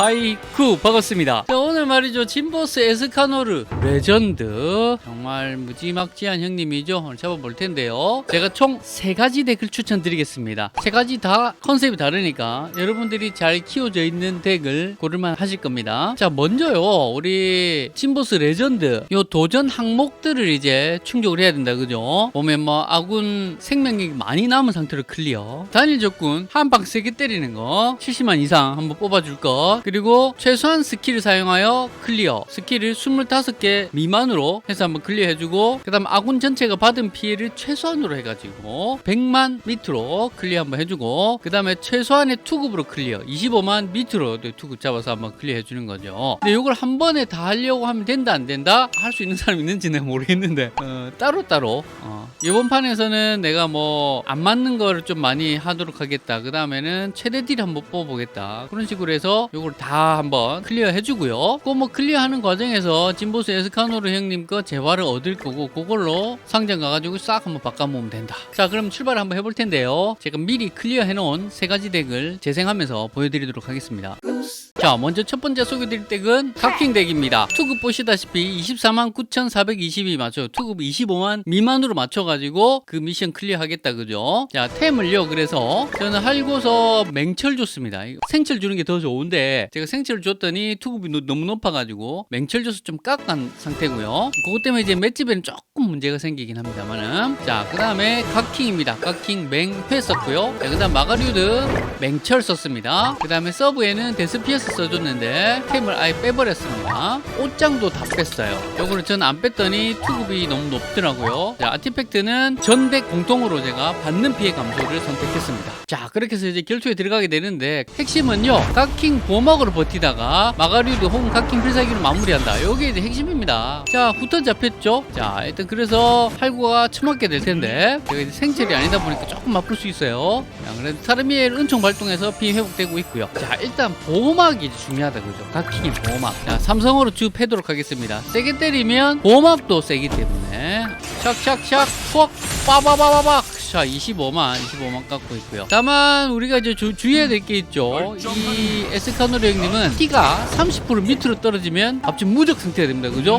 하이쿠 반갑습니다 자, 오늘 말이죠. 진보스 에스카노르 레전드. 정말 무지막지한 형님이죠. 오늘 잡아볼 텐데요. 제가 총 세 가지 덱을 추천드리겠습니다. 세 가지 다 컨셉이 다르니까 여러분들이 잘 키워져 있는 덱을 고를만 하실 겁니다. 자 먼저요. 우리 진보스 레전드. 요 도전 항목들을 이제 충족을 해야 된다. 그죠? 보면 뭐 아군 생명력이 많이 남은 상태로 클리어. 단일 적군 한 방 세게 때리는 거. 70만 이상 한번 뽑아줄 것 그리고 최소한 스킬을 사용하여 클리어. 스킬을 25개 미만으로 해서 한번 클리어 해주고 그 다음 아군 전체가 받은 피해를 최소한으로 해가지고 100만 밑으로 클리어 한번 해주고 그 다음에 최소한의 투급으로 클리어 25만 밑으로 투급 잡아서 한번 클리어 해주는 거죠. 근데 이걸 한 번에 다 하려고 하면 된다 안 된다? 할 수 있는 사람 있는지는 모르겠는데 어, 따로따로. 어. 이번 판에서는 내가 뭐 안 맞는 거를 좀 많이 하도록 하겠다. 그 다음에는 최대 딜 한번 뽑아보겠다. 그런 식으로 해서 이걸 다 한번 클리어 해주고요 그 뭐 클리어하는 과정에서 진보스 에스카노르 형님 거 재화를 얻을 거고 그걸로 상점 가가지고 싹 한번 바꿔모으면 된다. 자 그럼 출발을 한번 해볼 텐데요. 제가 미리 클리어 해놓은 세 가지 덱을 재생하면서 보여드리도록 하겠습니다 자 먼저 첫 번째 소개드릴 덱은 각킹 덱입니다. 투급 보시다시피 24만 9,422 맞춰요 투급 25만 미만으로 맞춰가지고 그 미션 클리어 하겠다 그죠? 자 템을요. 그래서 저는 할고서 맹철 줬습니다. 생철 주는 게 더 좋은데 제가 생철을 줬더니 투급이 노- 너무 높아가지고 맹철 줘서 좀 깎은 상태고요. 그것 때문에 이제 맷집에는 조금 문제가 생기긴 합니다만은. 자그 다음에 각킹입니다. 각킹 맹회 썼고요. 자, 그 다음 마가류드 맹철 썼습니다. 그 다음에 서브에는 데스피어스 써줬는데 템을 아예 빼버렸습니다. 옷장도 다 뺐어요. 요거를 전 안 뺐더니 투급이 너무 높더라고요. 자 아티팩트는 전덱 공통으로 제가 받는 피해 감소를 선택했습니다. 자 그렇게 해서 이제 결투에 들어가게 되는데 핵심은요 각킹 보막으로 버티다가 마가류드 혹은 각킹 필살기로 마무리한다. 요게 이제 핵심입니다. 자 후턴 잡혔죠? 자 일단 그래서 할구가 처맞게 될 텐데 제가 이제 생철이 아니다 보니까 조금 아플 수 있어요. 자 그래도 사르미엘 은총 발동해서 피 회복되고 있고요. 자 일단 보 호막이 이제 중요하다 그죠? 각킹의 보호막. 자 삼성으로 쭉 패도록 하겠습니다. 세게 때리면 보호막도 세기 때문에. 샥샥샥 푸억 빠바바바박 자 25만 25만 깎고 있고요. 다만 우리가 이제 주, 주의해야 될 게 있죠. 이 에스카노르 형님은 피가 30% 밑으로 떨어지면 갑자기 무적 상태가 됩니다. 그죠?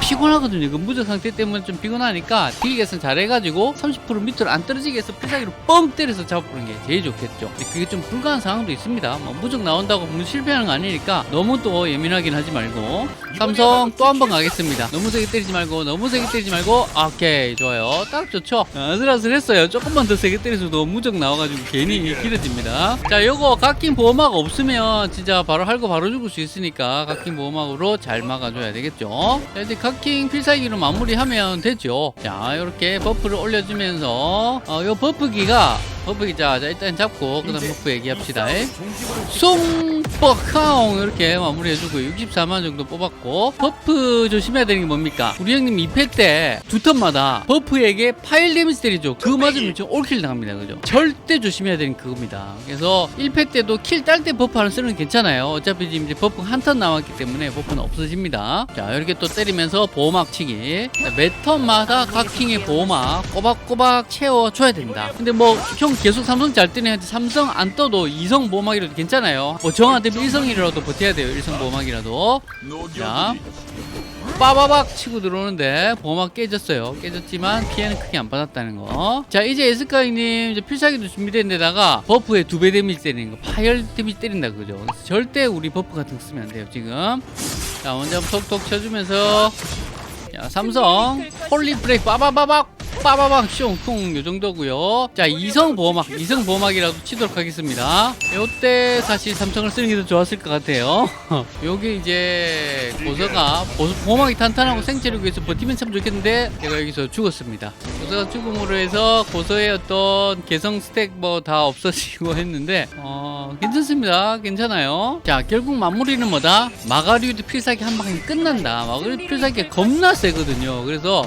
피곤하거든요. 그 무적 상태 때문에 좀 피곤하니까 딜 개선 잘해가지고 30% 밑으로 안 떨어지게 해서 필살기로 뻥 때려서 잡아보는 게 제일 좋겠죠. 그게 좀 불가한 상황도 있습니다. 뭐 무적 나온다고 뭐 실패하는 거 아니니까 너무 또 예민하긴 하지 말고. 삼성 또 한 번 가겠습니다. 너무 세게 때리지 말고 너무 세게 때리지 말고. 오케이 좋아요. 딱 좋죠? 아슬아슬했어요 조금만 더 세게 때려서도 무적 나와가지고 괜히 길어집니다. 자 요거 각긴 보호막 없으면 진짜 바로 할거 바로 죽을 수 있으니까 각긴 보호막으로 잘 막아줘야 되겠죠. 자 이제 각킹 필살기로 마무리하면 되죠. 자 이렇게 버프를 올려주면서 어, 요 버프기가 버프 기 자, 자 일단 잡고 그 다음 버프 얘기합시다. 송버카옹 이렇게 마무리해주고 64만 정도 뽑았고 버프 조심해야 되는 게 뭡니까? 우리 형님 2패 때 두 턴마다 버프에게 파일 데미지 때리죠. 그거 맞으면 좀 올킬 당합니다. 그죠? 절대 조심해야 되는 그겁니다. 그래서 1패 때도 킬 딸 때 버프 하나 쓰는 건 괜찮아요. 어차피 지금 이제 버프 한 턴 남았기 때문에 버프는 없어집니다. 자 이렇게 또 때리면서 보호막 치기. 자, 매 턴마다 각 킹의 보호막 꼬박꼬박 채워줘야 된다. 근데 뭐형 계속 삼성 잘 뜨네 한테 삼성 안 떠도 이성 보호막이라도 괜찮아요 뭐 정한테 일성이라도 버텨야 돼요 일성 보호막이라도 자 빠바박 치고 들어오는데 보호막 깨졌어요. 깨졌지만 피해는 크게 안 받았다는 거. 자 이제 에스카이님 필살기도 준비된 데다가 버프에 두 배 데미지 때리는 거 파열 데미지 때린다 그죠. 절대 우리 버프 같은 거 쓰면 안 돼요 지금. 자 먼저 톡톡 쳐주면서 자 삼성 홀리 브레이크 빠바바박 빠바박 숑쿵 요 정도고요. 자 이성 보호막 이성 보호막이라도 치도록 하겠습니다. 요때 사실 삼성을 쓰는 게 더 좋았을 것 같아요. 요게 이제 고서가 보- 보호막이 탄탄하고 생체력이 위해서 버티면 참 좋겠는데 제가 여기서 죽었습니다. 고서가 죽음으로 해서 고서의 어떤 개성 스택 뭐 다 없어지고 했는데 어 괜찮습니다. 괜찮아요. 자 결국 마무리는 뭐다? 마가리우드 필살기 한 방에 끝난다. 마가리우드 필살기가 겁나 세거든요. 그래서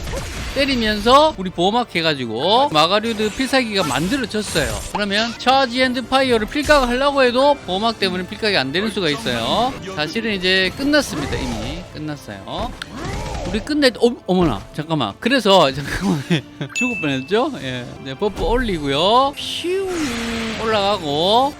때리면서 우리 보호막 해가지고 마가리우드 필살기가 만들어졌어요. 그러면 차지 앤드 파이어를 필각 하려고 해도 보호막 때문에 필각이 안 되는 수가 있어요. 사실은 이제 끝났습니다 이미. 끝났어요. 우리 끝내 어, 어머나 잠깐만. 그래서 잠깐만 죽을 뻔했죠? 예. 네, 버프 올리고요. 퓨! 올라가고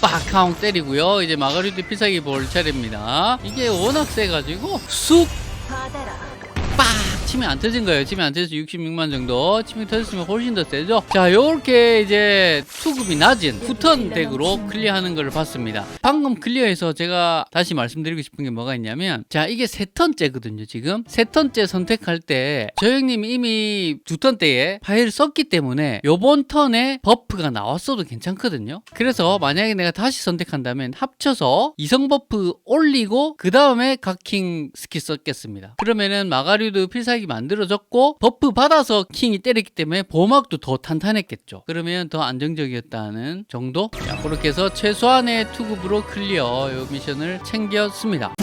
빡! 하고 때리고요. 이제 마가리트 필살기 볼 차례입니다. 이게 워낙 세가지고 쑥! 빡! 치면 안 터진 거예요. 치면 안 터져서 66만 정도. 치면 터졌으면 훨씬 더 세죠. 자, 요렇게 이제 투급이 낮은 후턴 덱으로 클리어하는 걸 봤습니다. 방금 클리어해서 제가 다시 말씀드리고 싶은 게 뭐가 있냐면, 자, 이게 세 턴째거든요, 지금. 세 턴째 선택할 때, 저 형님이 이미 두 턴째에 파일을 썼기 때문에 요번 턴에 버프가 나왔어도 괜찮거든요. 그래서 만약에 내가 다시 선택한다면 합쳐서 이성 버프 올리고, 그 다음에 각킹 스킬 썼겠습니다. 그러면은 마가류드 필살기 만들어졌고 버프 받아서 킹이 때렸기 때문에 보막도 더 탄탄했겠죠. 그러면 더 안정적이었다는 정도? 자, 그렇게 해서 최소한의 투급으로 클리어 요 미션을 챙겼습니다.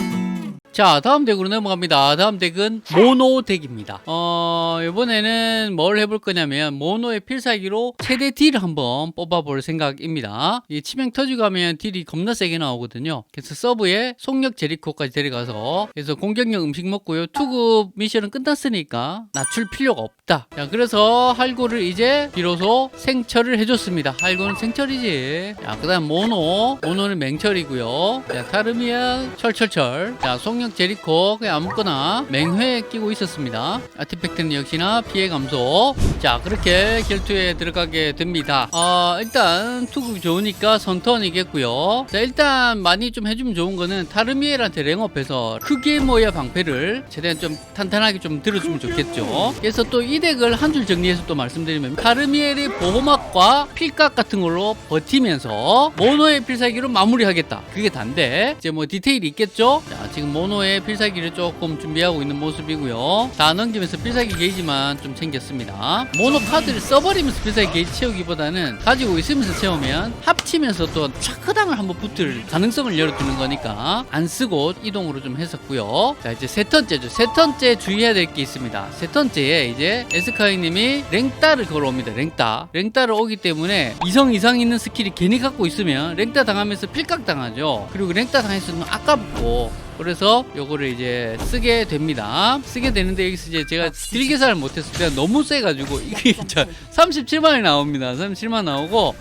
자 다음 덱으로 넘어갑니다. 다음 덱은 모노 덱입니다. 어 이번에는 뭘 해볼 거냐면 모노의 필살기로 최대 딜을 한번 뽑아볼 생각입니다. 이 치명 터지고 하면 딜이 겁나 세게 나오거든요. 그래서 서브에 속력 제리코까지 데려가서 그래서 공격력 음식 먹고요. 투급 미션은 끝났으니까 낮출 필요가 없다. 자 그래서 할고를 이제 비로소 생철을 해줬습니다. 할고는 생철이지. 자그 다음 모노. 모노는 맹철이고요. 자 타르미아 철철철. 자 속력 제리코 그냥 아무거나 맹회 끼고 있었습니다. 아티팩트는 역시나 피해 감소. 자 그렇게 결투에 들어가게 됩니다. 어, 일단 투급이 좋으니까 선턴이겠고요. 자 일단 많이 좀 해주면 좋은 거는 타르미엘한테 랭업해서 크게 모여 방패를 최대한 좀 탄탄하게 좀 들어주면 좋겠죠. 그래서 또 이 덱을 한 줄 정리해서 또 말씀드리면 타르미엘의 보호막과 필각 같은 걸로 버티면서 모노의 필살기로 마무리하겠다. 그게 단데. 이제 뭐 디테일이 있겠죠? 자 지금 모노 의 필살기를 조금 준비하고 있는 모습이고요. 다 넘기면서 필살기 게이지만 좀 챙겼습니다. 모노 카드를 써버리면서 필살기 게이지 채우기보다는 가지고 있으면서 채우면 합치면서 또 차크당을 한번 붙을 가능성을 열어두는 거니까 안 쓰고 이동으로 좀 했었고요. 자 이제 세 턴째죠. 세 턴째 주의해야 될 게 있습니다. 세 턴째에 이제 에스카이님이 랭따를 걸어옵니다. 랭따. 랭따를 오기 때문에 이성 이상 있는 스킬이 괜히 갖고 있으면 랭따 당하면서 필각 당하죠. 그리고 랭따 당했으면 아깝고 그래서 요거를 이제 쓰게 됩니다. 쓰게 되는데 여기서 이제 제가 딜 계산을 못해서 제가 너무 세가지고 이게 진짜 37만이 나옵니다. 37만 나오고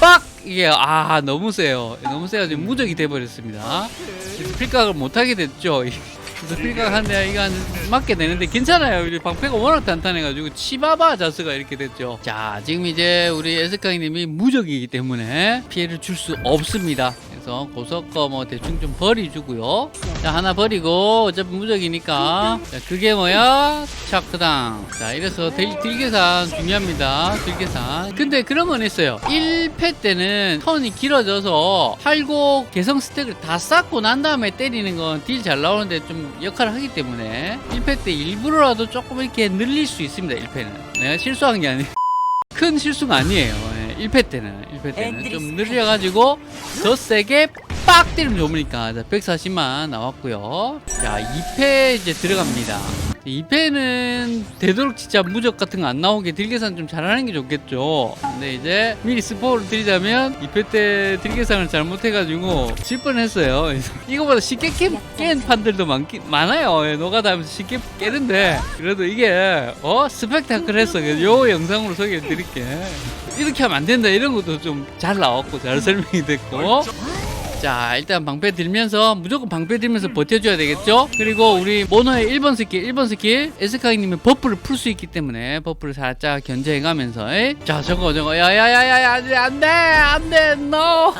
빡 이게 아 너무 세요. 너무 세가지고 무적이 돼버렸습니다. 필각을 못하게 됐죠. 그래서 필각 한대 이거 한 맞게 되는데 괜찮아요. 우리 방패가 워낙 단단해가지고 치바바 자스가 이렇게 됐죠. 자 지금 이제 우리 에스카이님이 무적이기 때문에 피해를 줄 수 없습니다. 그래서 고석거 뭐 대충 좀 버리주고요. 자 하나 버리고 어차피 무적이니까 자 그게 뭐야 차크당. 자 이래서 딜, 딜 계산 중요합니다. 딜 계산. 근데 그런 건 있어요. 1패 때는 턴이 길어져서 팔고 개성 스택을 다 쌓고 난 다음에 때리는 건 딜 잘 나오는데 좀 역할을 하기 때문에 1패 때 일부러라도 조금 이렇게 늘릴 수 있습니다. 1패는 내가 실수한 게 아니에요. 큰 실수가 아니에요. 예, 1패 때는 1패 때는 좀 늘려가지고 더 세게 빡 때리면 좋으니까 140만 나왔고요. 자 2패 이제 들어갑니다. 2패는 되도록 진짜 무적 같은 거 안 나오게 딜 계산 좀 잘하는 게 좋겠죠. 근데 이제 미리 스포를 드리자면 2패 때 딜 계산을 잘못해가지고 질 뻔했어요. 이거보다 쉽게 깨, 깬 판들도 많기, 많아요. 예, 노가다하면서 쉽게 깨는데 그래도 이게 어 스펙타클했어. 요 영상으로 소개해 드릴게. 이렇게 하면 안 된다 이런 것도 좀 잘 나왔고 잘 설명이 됐고 자 일단 방패 들면서 무조건 방패 들면서 버텨줘야 되겠죠? 그리고 우리 모노의 1번 스킬 1번 스킬. 에스카이님은 버프를 풀 수 있기 때문에 버프를 살짝 견제해가면서? 자 저거 저거. 야야야야야 안돼 안돼 안돼. No.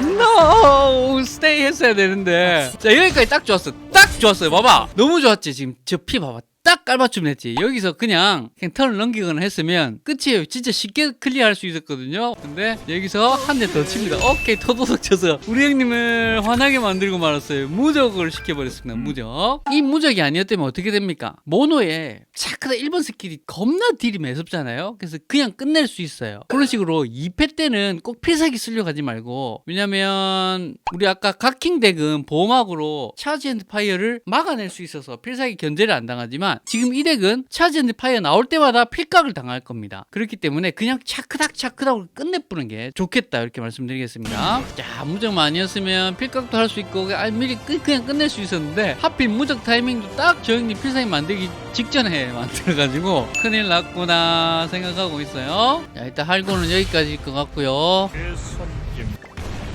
No. 스테이 했어야 되는데. 자 여기까지 딱 좋았어. 딱 좋았어요. 봐봐. 너무 좋았지 지금. 저 피 봐봐 딱 깔맞춤 했지. 여기서 그냥 그냥 턴을 넘기거나 했으면 끝이에요. 진짜 쉽게 클리어할 수 있었거든요. 근데 여기서 한 대 더 칩니다. 오케이 토도덕 쳐서. 우리 형님을 화나게 만들고 말았어요. 무적을 시켜버렸습니다. 무적. 이 무적이 아니었다면 어떻게 됩니까? 모노에 차크다 1번 스킬이 겁나 딜이 매섭잖아요. 그래서 그냥 끝낼 수 있어요. 그런 식으로 2패 때는 꼭 필살기 쓰려고 하지 말고 왜냐면 우리 아까 각킹 덱은 보호막으로 차지 앤드 파이어를 막아낼 수 있어서 필살기 견제를 안 당하지만 지금 이 덱은 차지 앤드 파이어 나올 때마다 필각을 당할 겁니다. 그렇기 때문에 그냥 차크닥 차크닥으로 끝내뿌는 게 좋겠다 이렇게 말씀드리겠습니다. 자 무적 아니었으면 필각도 할 수 있고 아, 미리 끝, 그냥 끝낼 수 있었는데 하필 무적 타이밍도 딱 저 형님 필살기 만들기 직전에 만들어가지고 큰일 났구나 생각하고 있어요. 자 일단 할고는 여기까지일 것 같고요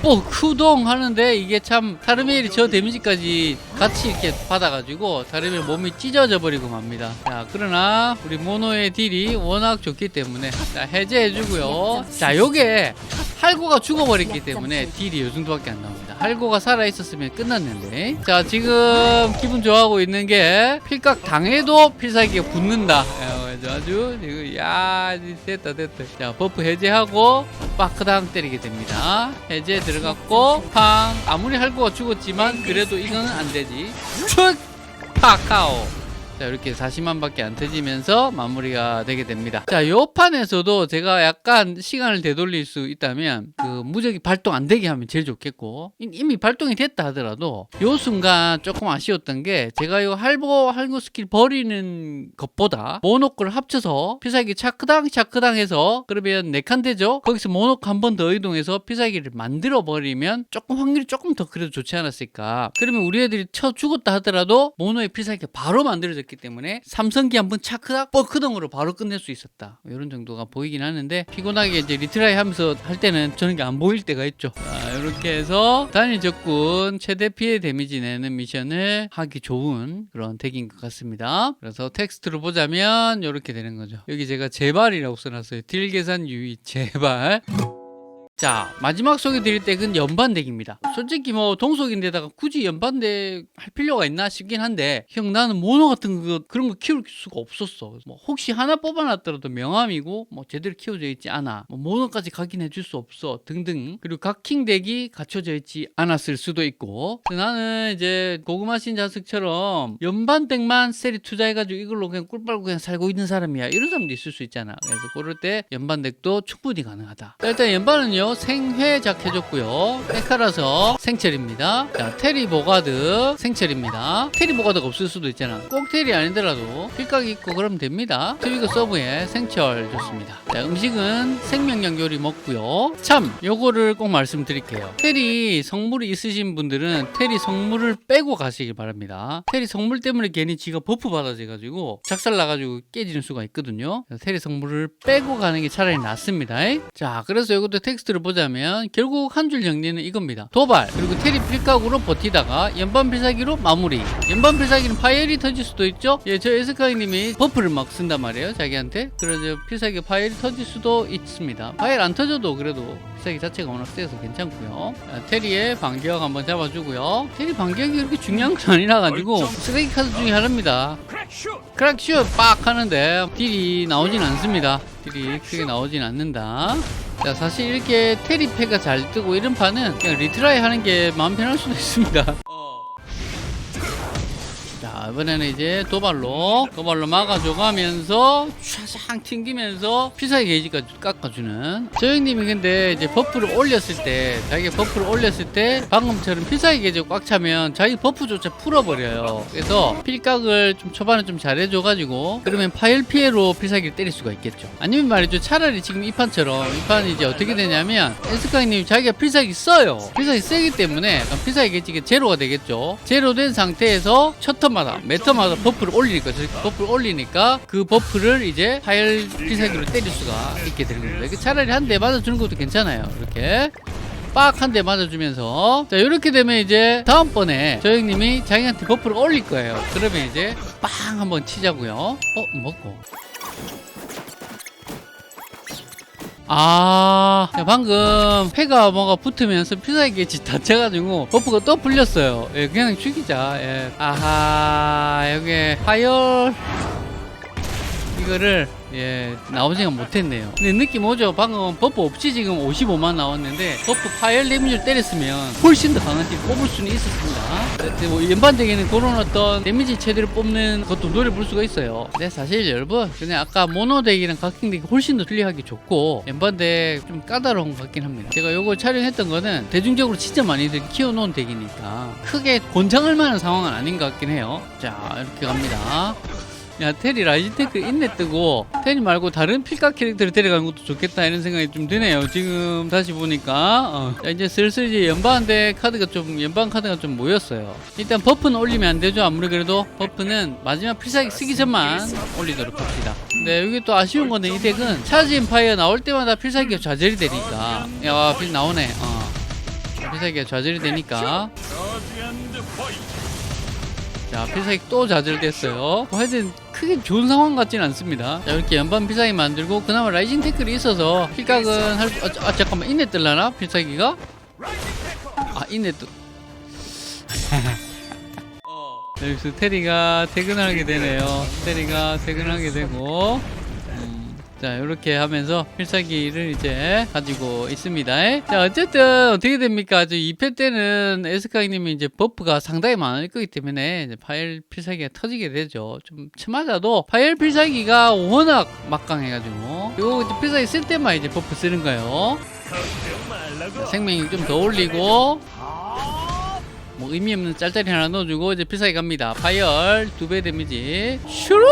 뽀크동 하는데 이게 참 타르메일이 저 데미지까지 같이 이렇게 받아가지고 타르메일 몸이 찢어져 버리고 맙니다. 자 그러나 우리 모노의 딜이 워낙 좋기 때문에 자 해제해주고요. 자 요게 할고가 죽어버렸기 때문에 딜이 요 정도밖에 안 나옵니다. 할고가 살아 있었으면 끝났는데. 자 지금 기분 좋아하고 있는 게 필각 당해도 필살기가 붙는다. 아주 지금 야 됐다 됐다. 자 버프 해제하고 빠크당 때리게 됩니다. 해제 들어갔고 팡 아무리 할고가 죽었지만 그래도 이거는 안 되지. 축 파카오. 자 이렇게 40만밖에 안 터지면서 마무리가 되게 됩니다. 자 요 판에서도 제가 약간 시간을 되돌릴 수 있다면 그 무적이 발동 안 되게 하면 제일 좋겠고 이- 이미 발동이 됐다 하더라도 요 순간 조금 아쉬웠던 게 제가 이 할보 할고 스킬 버리는 것보다 모노크를 합쳐서 피사기 차크당 차크당 해서 그러면 네칸 되죠? 거기서 모노크 한 번 더 이동해서 피사기를 만들어 버리면 조금 확률이 조금 더 그래도 좋지 않았을까 그러면 우리 애들이 쳐 죽었다 하더라도 모노의 피사기가 바로 만들어졌기 때문에 삼성기 한번 차크닥 뻐크덩으로 바로 끝낼 수 있었다. 이런 정도가 보이긴 하는데 피곤하게 이제 리트라이 하면서 할 때는 저는 게안 보일 때가 있죠. 자, 이렇게 해서 단일 적군 최대 피해 데미지 내는 미션을 하기 좋은 그런 덱인 것 같습니다. 그래서 텍스트로 보자면 이렇게 되는 거죠. 여기 제가 제발이라고 써놨어요. 딜 계산 유의 제발 자 마지막 소개드릴 덱은 연반덱입니다. 솔직히 뭐 동속인데다가 굳이 연반덱 할 필요가 있나 싶긴 한데 형 나는 모노 같은 거 그런 거 키울 수가 없었어. 뭐 혹시 하나 뽑아놨더라도 명함이고 뭐 제대로 키워져 있지 않아. 뭐 모노까지 각인해 줄 수 없어. 등등. 그리고 각 킹 덱이 갖춰져 있지 않았을 수도 있고. 나는 이제 고구마신 자석처럼 연반덱만 세리 투자해가지고 이걸로 그냥 꿀 빨고 그냥 살고 있는 사람이야. 이런 사람도 있을 수 있잖아. 그래서 그럴 때 연반덱도 충분히 가능하다. 자, 일단 연반은요 생회작 해줬고요. 페카라서 생철입니다. 자 테리 보가드 생철입니다. 테리 보가드가 없을 수도 있잖아. 꼭 테리 아니더라도 필각 있고 그러면 됩니다. 트위거 서브에 생철 좋습니다. 자 음식은 생명력 요리 먹고요. 참 요거를 꼭 말씀드릴게요. 테리 성물이 있으신 분들은 테리 성물을 빼고 가시길 바랍니다. 테리 성물 때문에 괜히 지가 버프 받아져가지고 작살 나가지고 깨지는 수가 있거든요. 테리 성물을 빼고 가는 게 차라리 낫습니다. 자 그래서 이것도 텍스트 를 보자면 결국 한 줄 정리는 이겁니다. 도발 그리고 테리 필각으로 버티다가 연반 필살기로 마무리. 연반 필살기는 파이엘이 터질 수도 있죠? 예 저 에스카이님이 버프를 막 쓴단 말이에요 자기한테. 그래서 필살기 파이엘이 터질 수도 있습니다. 파이엘 안 터져도 그래도 필살기 자체가 워낙 세서 괜찮고요. 자, 테리의 반격 한번 잡아주고요. 테리 반격이 그렇게 중요한 건 아니라 가지고 쓰레기 카드 중에 하나입니다. 크랙슛 빡 하는데 딜이 나오진 않습니다. 딜이 크게 나오진 않는다. 자 사실 이렇게 테리패가 잘 뜨고 이런 판은 그냥 리트라이 하는 게 마음 편할 수도 있습니다 자 이번에는 이제 도발로 도발로 막아줘가면서 샤샹 튕기면서 피사의 게이지까지 깎아주는. 저 형님이 근데 이제 버프를 올렸을 때 자기가 버프를 올렸을 때 방금처럼 피사의 게이지가 꽉 차면 자기 버프조차 풀어버려요. 그래서 필각을 좀 초반에 좀 잘해줘가지고 그러면 파일 피해로 필살기를 때릴 수가 있겠죠. 아니면 말이죠. 차라리 지금 이 판처럼 이 판이 이제 어떻게 되냐면 에스카이님이 자기가 필살기 써요. 필살기 세기 때문에 필살기 게이지가 제로가 되겠죠. 제로 된 상태에서 첫 턴마다 매 턴마다 버프를 올리니까 버프를 올리니까 그 버프를 이제 파일 필살기로 때릴 수가 있게 되는 겁니다. 차라리 한 대 맞아주는 것도 괜찮아요. 이렇게 빡한 대 맞아주면서. 자 이렇게 되면 이제 다음번에 저 형님이 자기한테 버프를 올릴 거예요. 그러면 이제 빵 한번 치자고요. 어 먹고 아 야, 방금 패가 뭐가 붙으면서 피사의 게지 다쳐가지고 버프가 또 풀렸어요. 예, 그냥 죽이자. 예. 아하 여기 파열. 이거를 예 나오지가 못했네요. 근데 느낌 오죠? 방금 버프 없이 지금 55만 나왔는데 버프 파열 데미지를 때렸으면 훨씬 더 강한 팀 뽑을 수는 있었습니다. 뭐 연반덱에는 그런 어떤 데미지 체대를 뽑는 것도 노려볼 수가 있어요. 근데 사실 여러분 그냥 아까 모노 덱이랑 각킹 덱이 훨씬 더 틀리하기 좋고 연반 덱 좀 까다로운 것 같긴 합니다. 제가 요거 촬영했던 거는 대중적으로 진짜 많이들 키워놓은 덱이니까 크게 권장할 만한 상황은 아닌 것 같긴 해요. 자 이렇게 갑니다 야 테리 라이즈테크 인내 뜨고 테리 말고 다른 필각 캐릭터를 데려가는 것도 좋겠다 이런 생각이 좀 드네요. 지금 다시 보니까. 어. 자, 이제 슬슬 이제 연방대 카드가 좀 연방 카드가 좀 모였어요. 일단 버프는 올리면 안 되죠. 아무리 그래도 버프는 마지막 필살기 쓰기 전만 올리도록 합시다. 네 여기 또 아쉬운 거는 이 덱은 차지 인파이어 나올 때마다 필살기가 좌절이 되니까. 야필 나오네. 어. 필살기가 좌절이 되니까. 자 필살기 또 좌절됐어요. 뭐 하여튼 크게 좋은 상황 같지는 않습니다. 자 이렇게 연방 필살기 만들고 그나마 라이징 태클이 있어서 필각은 할 아, 아 잠깐만 인내 뜰라나? 필살기가? 아 인내 뜨 자, 여기서 테리가 퇴근하게 되네요. 테리가 퇴근하게 되고. 음, 자 이렇게 하면서 필살기를 이제 가지고 있습니다. 자 어쨌든 어떻게 됩니까? 저 2패 때는 에스카이님이 이제 버프가 상당히 많을 거기 때문에 이제 파일 필살기가 터지게 되죠. 좀 쳐맞아도 파일 필살기가 워낙 막강해가지고. 이거 이제 필살기 쓸 때만 이제 버프 쓰는 거예요. 자, 생명이 좀 더 올리고 뭐 의미 없는 짤짤이 하나 넣어주고 이제 필살기 갑니다. 파이얼 두배 데미지 슈루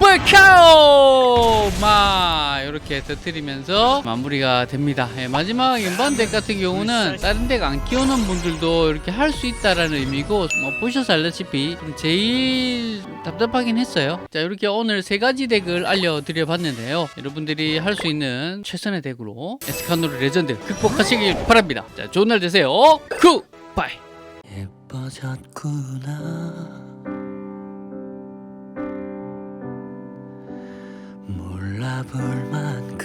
백카오 마 이렇게 터트리면서 마무리가 됩니다. 예, 마지막 연반 덱 같은 경우는 다른 덱 안 키우는 분들도 이렇게 할 수 있다라는 의미고 뭐 보셔서 알다시피 좀 제일 답답하긴 했어요. 자 이렇게 오늘 세 가지 덱을 알려드려 봤는데요. 여러분들이 할 수 있는 최선의 덱으로 에스카노르 레전드 극복하시길 바랍니다. 자 좋은 날 되세요. 굿바이. 예뻐졌구나. 몰라 볼 만